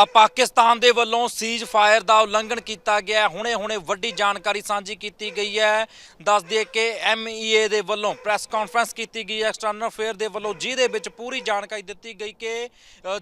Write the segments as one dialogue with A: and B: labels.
A: ਤਾਂ ਪਾਕਿਸਤਾਨ ਦੇ ਵੱਲੋਂ ਸੀਜ਼ ਫਾਇਰ ਦਾ ਉਲੰਘਣ ਕੀਤਾ ਗਿਆ। ਹੁਣੇ-ਹੁਣੇ ਵੱਡੀ ਜਾਣਕਾਰੀ ਸਾਂਝੀ ਕੀਤੀ ਗਈ ਹੈ। ਦੱਸ ਦਈਏ ਕਿ ਐਮਈਏ ਦੇ ਵੱਲੋਂ ਪ੍ਰੈਸ ਕਾਨਫਰੰਸ ਕੀਤੀ ਗਈ ਹੈ। ਐਕਸਟਰਨਲ ਅਫੇਅਰ ਦੇ ਵੱਲੋਂ ਜਿਹਦੇ ਵਿੱਚ ਪੂਰੀ ਜਾਣਕਾਰੀ ਦਿੱਤੀ ਗਈ ਕਿ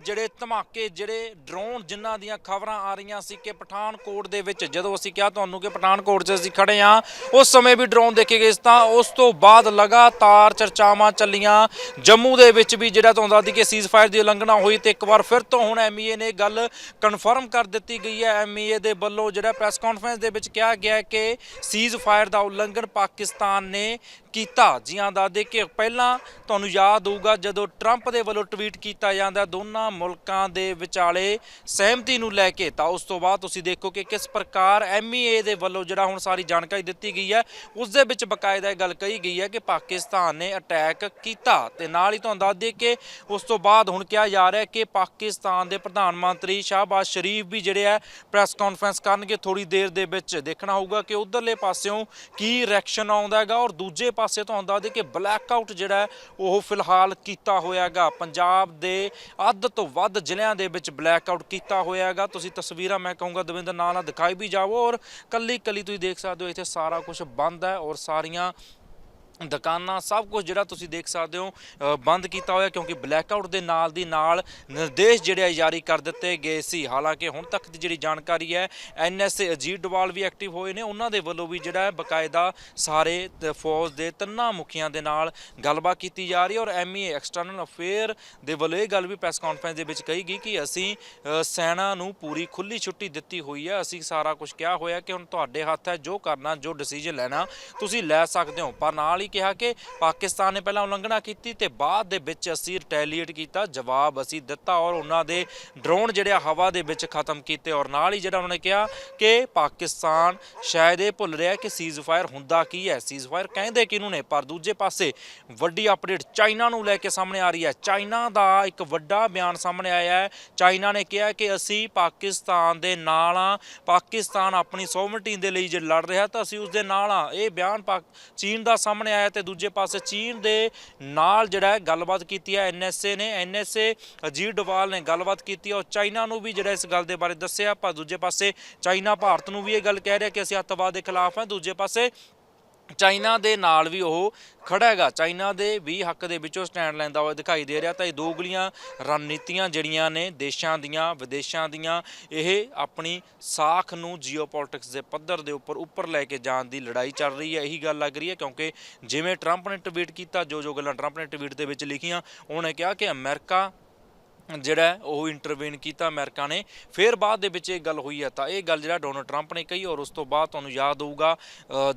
A: ਜਿਹੜੇ ਧਮਾਕੇ, ਜਿਹੜੇ ਡਰੋਨ ਜਿਨ੍ਹਾਂ ਦੀਆਂ ਖਬਰਾਂ ਆ ਰਹੀਆਂ ਸੀ ਕਿ ਪਠਾਨਕੋਟ ਦੇ ਵਿੱਚ, ਜਦੋਂ ਅਸੀਂ ਕਿਹਾ ਤੁਹਾਨੂੰ ਕਿ ਪਠਾਨਕੋਟ 'ਚ ਅਸੀਂ ਖੜੇ ਆ ਉਸ ਸਮੇਂ ਵੀ ਡਰੋਨ ਦੇਖੇ ਗਏ ਸੀ ਤਾਂ ਉਸ ਤੋਂ ਬਾਅਦ ਲਗਾਤਾਰ ਚਰਚਾਵਾਂ ਚੱਲੀਆਂ। ਜੰਮੂ ਦੇ ਵਿੱਚ ਵੀ ਜਿਹੜਾ ਤੁਹਾਨੂੰ ਦੱਸਦੀ ਕਿ ਸੀਜ਼ ਫਾਇਰ ਦੀ ਉਲੰਘਣਾ ਹੋਈ ਤੇ ਇੱਕ ਵਾਰ ਫਿਰ ਤੋਂ ਹੁਣ ਐਮਈਏ ਨੇ ਗੱਲ ਕਨਫਰਮ ਕਰ ਦਿੱਤੀ ਗਈ ਹੈ। ਐਮਈਏ ਦੇ ਵੱਲੋਂ ਜਿਹੜਾ ਪ੍ਰੈਸ ਕਾਨਫਰੰਸ ਦੇ ਵਿੱਚ ਕਿਹਾ ਗਿਆ ਕਿ ਸੀਜ਼ ਫਾਇਰ ਦਾ ਉਲੰਘਣ ਪਾਕਿਸਤਾਨ ਨੇ ਕੀਤਾ। ਜੀਆਂ ਦੱਸਦੇ ਕਿ ਪਹਿਲਾਂ ਤੁਹਾਨੂੰ ਯਾਦ ਹੋਊਗਾ, ਜਦੋਂ ਟਰੰਪ ਦੇ ਵੱਲੋਂ ਟਵੀਟ ਕੀਤਾ ਜਾਂਦਾ, ਦੋਨਾਂ ਮੁਲਕਾਂ ਦੇ ਵਿਚਾਲੇ ਸਹਿਮਤੀ ਨੂੰ ਲੈ ਕੇ। ਤਾਂ ਉਸ ਤੋਂ ਬਾਅਦ ਤੁਸੀਂ ਦੇਖੋ ਕਿ ਕਿਸ ਪ੍ਰਕਾਰ ਐਮਈਏ ਦੇ ਵੱਲੋਂ ਜਿਹੜਾ ਹੁਣ ਸਾਰੀ ਜਾਣਕਾਰੀ ਦਿੱਤੀ ਗਈ ਹੈ, ਉਸ ਦੇ ਵਿੱਚ ਬਕਾਇਦਾ ਇਹ ਗੱਲ ਕਹੀ ਗਈ ਹੈ ਕਿ ਪਾਕਿਸਤਾਨ ਨੇ ਅਟੈਕ ਕੀਤਾ। ਤੇ ਨਾਲ ਹੀ ਤੁਹਾਨੂੰ ਦੱਸ ਦਈਏ ਕਿ ਉਸ ਤੋਂ ਬਾਅਦ ਹੁਣ ਕਿਹਾ ਜਾ ਰਿਹਾ ਕਿ ਪਾਕਿਸਤਾਨ ਦੇ ਪ੍ਰਧਾਨ ਮੰਤਰੀ ਸ਼ਾਹਬਾਜ਼ ਸ਼ਰੀਫ ਵੀ ਜਿਹੜੇ ਹੈ ਪ੍ਰੈਸ ਕਾਨਫਰੰਸ ਕਰਨਗੇ ਥੋੜੀ ਦੇਰ ਦੇ ਵਿੱਚ। ਦੇਖਣਾ ਹੋਊਗਾ ਕਿ ਉਧਰਲੇ ਪਾਸਿਓਂ ਕੀ ਰਿਐਕਸ਼ਨ ਆਉਂਦਾ ਹੈਗਾ ਔਰ ਦੂਜੇ ਪਾਸੇ ਤੁਹਾਨੂੰ ਦੱਸ ਦਈਏ ਕਿ ਬਲੈਕ ਆਊਟ ਜਿਹੜਾ ਉਹ ਫਿਲਹਾਲ ਕੀਤਾ ਹੋਇਆ ਹੈਗਾ। ਪੰਜਾਬ ਦੇ ਅੱਧ ਤੋਂ ਵੱਧ ਜ਼ਿਲ੍ਹਿਆਂ ਦੇ ਵਿੱਚ ਬਲੈਕ ਆਊਟ ਕੀਤਾ ਹੋਇਆ ਹੈਗਾ। ਤੁਸੀਂ ਤਸਵੀਰਾਂ ਮੈਂ ਕਹੂੰਗਾ ਦਵਿੰਦਰ ਨਾਲ ਨਾਲ ਦਿਖਾਈ ਵੀ ਜਾਵੋ ਔਰ ਕੱਲੀ ਕੱਲੀ ਤੁਸੀਂ ਦੇਖ ਸਕਦੇ ਹੋ, ਇੱਥੇ ਸਾਰਾ ਕੁਝ ਬੰਦ ਹੈ ਔਰ ਸਾਰੀਆਂ ਦੁਕਾਨਾਂ, ਸਭ ਕੁਝ ਜਿਹੜਾ ਤੁਸੀਂ ਦੇਖ ਸਕਦੇ ਹੋ ਬੰਦ ਕੀਤਾ ਹੋਇਆ ਕਿਉਂਕਿ ਬਲੈਕ ਆਊਟ ਦੇ ਨਾਲ ਦੀ ਨਾਲ ਨਿਰਦੇਸ਼ ਜਿਹੜੇ ਆ ਜਾਰੀ ਕਰ ਦਿੱਤੇ ਗਏ ਸੀ। ਹਾਲਾਂਕਿ ਹੁਣ ਤੱਕ ਦੀ ਜਿਹੜੀ ਜਾਣਕਾਰੀ ਹੈ ਐਨਐਸਏ ਅਜੀਤ ਡਵਾਲ ਵੀ ਐਕਟਿਵ ਹੋਏ ਨੇ। ਉਹਨਾਂ ਦੇ ਵੱਲੋਂ ਵੀ ਜਿਹੜਾ ਹੈ ਬਕਾਇਦਾ ਸਾਰੇ ਫੌਜ ਦੇ ਤਿੰਨਾਂ ਮੁਖੀਆਂ ਦੇ ਨਾਲ ਗੱਲਬਾਤ ਕੀਤੀ ਜਾ ਰਹੀ ਹੈ ਔਰ ਐਮਈਏ ਐਕਸਟਰਨਲ ਅਫੇਅਰ ਦੇ ਵੱਲੋਂ ਇਹ ਗੱਲ ਵੀ ਪ੍ਰੈਸ ਕਾਨਫਰੰਸ ਦੇ ਵਿੱਚ ਕਹੀ ਗਈ ਕਿ ਅਸੀਂ ਸੈਨਾ ਨੂੰ ਪੂਰੀ ਖੁੱਲੀ ਛੁੱਟੀ ਦਿੱਤੀ ਹੋਈ ਹੈ। ਅਸੀਂ ਸਾਰਾ ਕੁਝ ਕਿਹਾ ਹੋਇਆ ਕਿ ਹੁਣ ਤੁਹਾਡੇ ਹੱਥ ਹੈ, ਜੋ ਕਰਨਾ, ਜੋ ਡਿਸੀਜਨ ਲੈਣਾ, ਤੁਸੀਂ ਲੈ ਸਕਦੇ ਹੋ। ਪਰ ਨਾਲ ਹੀ ਕਿਹਾ ਕਿ ਪਾਕਿਸਤਾਨ ਨੇ ਪਹਿਲਾਂ ਉਲੰਘਣਾ ਕੀਤੀ ਤੇ ਬਾਅਦ ਦੇ ਵਿੱਚ ਅਸੀਂ ਰਿਟੈਲੀਏਟ ਕੀਤਾ। ਜਵਾਬ ਅਸੀਂ ਦਿੱਤਾ ਔਰ ਉਹਨਾਂ ਦੇ ਡਰੋਨ ਜਿਹੜੇ ਆ ਹਵਾ ਦੇ ਵਿੱਚ ਖਤਮ ਕੀਤੇ ਔਰ ਨਾਲ ਹੀ ਜਿਹੜਾ ਉਹਨਾਂ ਨੇ ਕਿਹਾ ਕਿ ਪਾਕਿਸਤਾਨ ਸ਼ਾਇਦ ਇਹ ਭੁੱਲ ਰਿਹਾ ਕਿ ਸੀਜ਼ ਫਾਇਰ ਹੁੰਦਾ ਕੀ ਹੈ। ਸੀਜ਼ ਫਾਇਰ ਕਹਿੰਦੇ ਕਿਹਨੂੰ ਨੇ? ਪਰ ਦੂਜੇ ਪਾਸੇ ਵੱਡੀ ਅਪਡੇਟ ਚਾਈਨਾ ਨੂੰ ਲੈ ਕੇ ਸਾਹਮਣੇ ਆ ਰਹੀ ਹੈ। ਚਾਈਨਾ ਦਾ ਇੱਕ ਵੱਡਾ ਬਿਆਨ ਸਾਹਮਣੇ ਆਇਆ ਹੈ। ਚਾਈਨਾ ਨੇ ਕਿਹਾ ਕਿ ਅਸੀਂ ਪਾਕਿਸਤਾਨ ਦੇ ਨਾਲ ਆ ਪਾਕਿਸਤਾਨ ਆਪਣੀ ਸੋਵਰਨਟੀ ਦੇ ਲਈ ਜੇ ਲੜ ਰਿਹਾ ਤਾਂ ਅਸੀਂ ਉਸ ਦੇ ਨਾਲ ਆ ਇਹ ਬਿਆਨ ਪਾਕ ਚੀਨ ਦਾ ਸਾਹਮਣੇ ਆਇਆ ਤੇ ਦੂਜੇ ਪਾਸੇ ਚੀਨ ਦੇ ਨਾਲ ਜਿਹੜਾ ਹੈ ਗੱਲਬਾਤ ਕੀਤੀ ਹੈ ਐਨਐਸਏ ਨੇ। ਐਨਐਸਏ ਅਜੀਤ ਡੋਵਾਲ ਨੇ ਗੱਲਬਾਤ ਕੀਤੀ ਔਰ ਚਾਈਨਾ ਨੂੰ ਵੀ ਜਿਹੜਾ ਇਸ ਗੱਲ ਦੇ ਬਾਰੇ ਦੱਸਿਆ। ਪਰ ਦੂਜੇ ਪਾਸੇ ਚਾਈਨਾ ਭਾਰਤ ਨੂੰ ਵੀ ਇਹ ਗੱਲ ਕਹਿ ਰਿਹਾ ਕਿ ਅਸੀਂ ਅੱਤਵਾਦ ਦੇ ਖਿਲਾਫ ਹਾਂ। ਦੂਜੇ ਪਾਸੇ ਚਾਈਨਾ ਦੇ ਨਾਲ ਵੀ ਉਹ ਖੜਾ ਹੈਗਾ। ਚਾਈਨਾ ਦੇ ਵੀ ਹੱਕ ਦੇ ਵਿੱਚੋਂ ਸਟੈਂਡ ਲੈਂਦਾ ਹੋਇਆ ਦਿਖਾਈ ਦੇ ਰਿਹਾ। ਤਾਂ ਇਹ ਦੋਗਲੀਆਂ ਰਣਨੀਤੀਆਂ ਜਿਹੜੀਆਂ ਨੇ ਦੇਸ਼ਾਂ ਦੀਆਂ, ਵਿਦੇਸ਼ਾਂ ਦੀਆਂ, ਇਹ ਆਪਣੀ ਸਾਖ ਨੂੰ ਜੀਓਪੋਲਿਟਿਕਸ ਦੇ ਪੱਧਰ ਦੇ ਉੱਪਰ ਉੱਪਰ ਲੈ ਕੇ ਜਾਣ ਦੀ ਲੜਾਈ ਚੱਲ ਰਹੀ ਹੈ। ਇਹੀ ਗੱਲ ਲੱਗ ਰਹੀ ਹੈ ਕਿਉਂਕਿ ਜਿਵੇਂ ਟਰੰਪ ਨੇ ਟਵੀਟ ਕੀਤਾ, ਜੋ ਜੋ ਗੱਲਾਂ ਟਰੰਪ ਨੇ ਟਵੀਟ ਦੇ ਵਿੱਚ ਲਿਖੀਆਂ, ਉਹਨੇ ਕਿਹਾ ਕਿ ਅਮਰੀਕਾ ਜਿਹੜਾ ਉਹ ਇੰਟਰਵੀਨ ਕੀਤਾ ਅਮਰੀਕਾ ਨੇ। ਫਿਰ ਬਾਅਦ ਦੇ ਵਿੱਚ ਇਹ ਗੱਲ ਹੋਈ ਹੈ ਤਾਂ ਇਹ ਗੱਲ ਜਿਹੜਾ ਡੋਨਲਡ ਟਰੰਪ ਨੇ ਕਹੀ ਔਰ ਉਸ ਤੋਂ ਬਾਅਦ ਤੁਹਾਨੂੰ ਯਾਦ ਹੋਊਗਾ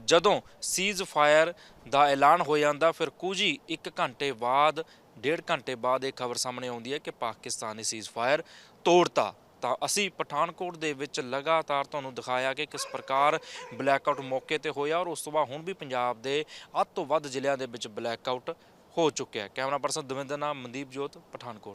A: ਜਦੋਂ ਸੀਜ਼ ਫਾਇਰ ਦਾ ਐਲਾਨ ਹੋ ਜਾਂਦਾ, ਫਿਰ ਕੁਝ ਹੀ 1 ਘੰਟੇ ਬਾਅਦ, ਡੇਢ ਘੰਟੇ ਬਾਅਦ ਇਹ ਖਬਰ ਸਾਹਮਣੇ ਆਉਂਦੀ ਹੈ ਕਿ ਪਾਕਿਸਤਾਨ ਨੇ ਸੀਜ਼ ਫਾਇਰ ਤੋੜਤਾ। ਤਾਂ ਅਸੀਂ ਪਠਾਨਕੋਟ ਦੇ ਵਿੱਚ ਲਗਾਤਾਰ ਤੁਹਾਨੂੰ ਦਿਖਾਇਆ ਕਿ ਕਿਸ ਪ੍ਰਕਾਰ ਬਲੈਕਆਊਟ ਮੌਕੇ ਤੇ ਹੋਇਆ ਔਰ ਉਸ ਤੋਂ ਬਾਅਦ ਹੁਣ ਵੀ ਪੰਜਾਬ ਦੇ ਅੱਧ ਤੋਂ ਵੱਧ ਜ਼ਿਲ੍ਹਿਆਂ ਦੇ ਵਿੱਚ ਬਲੈਕਆਊਟ ਹੋ ਚੁੱਕਿਆ ਕੈਮਰਾ ਪਰਸਨ ਦਵਿੰਦਰ ਨਾਮ ਮਨਦੀਪ ਜੋਤ, ਪਠਾਨਕੋਟ।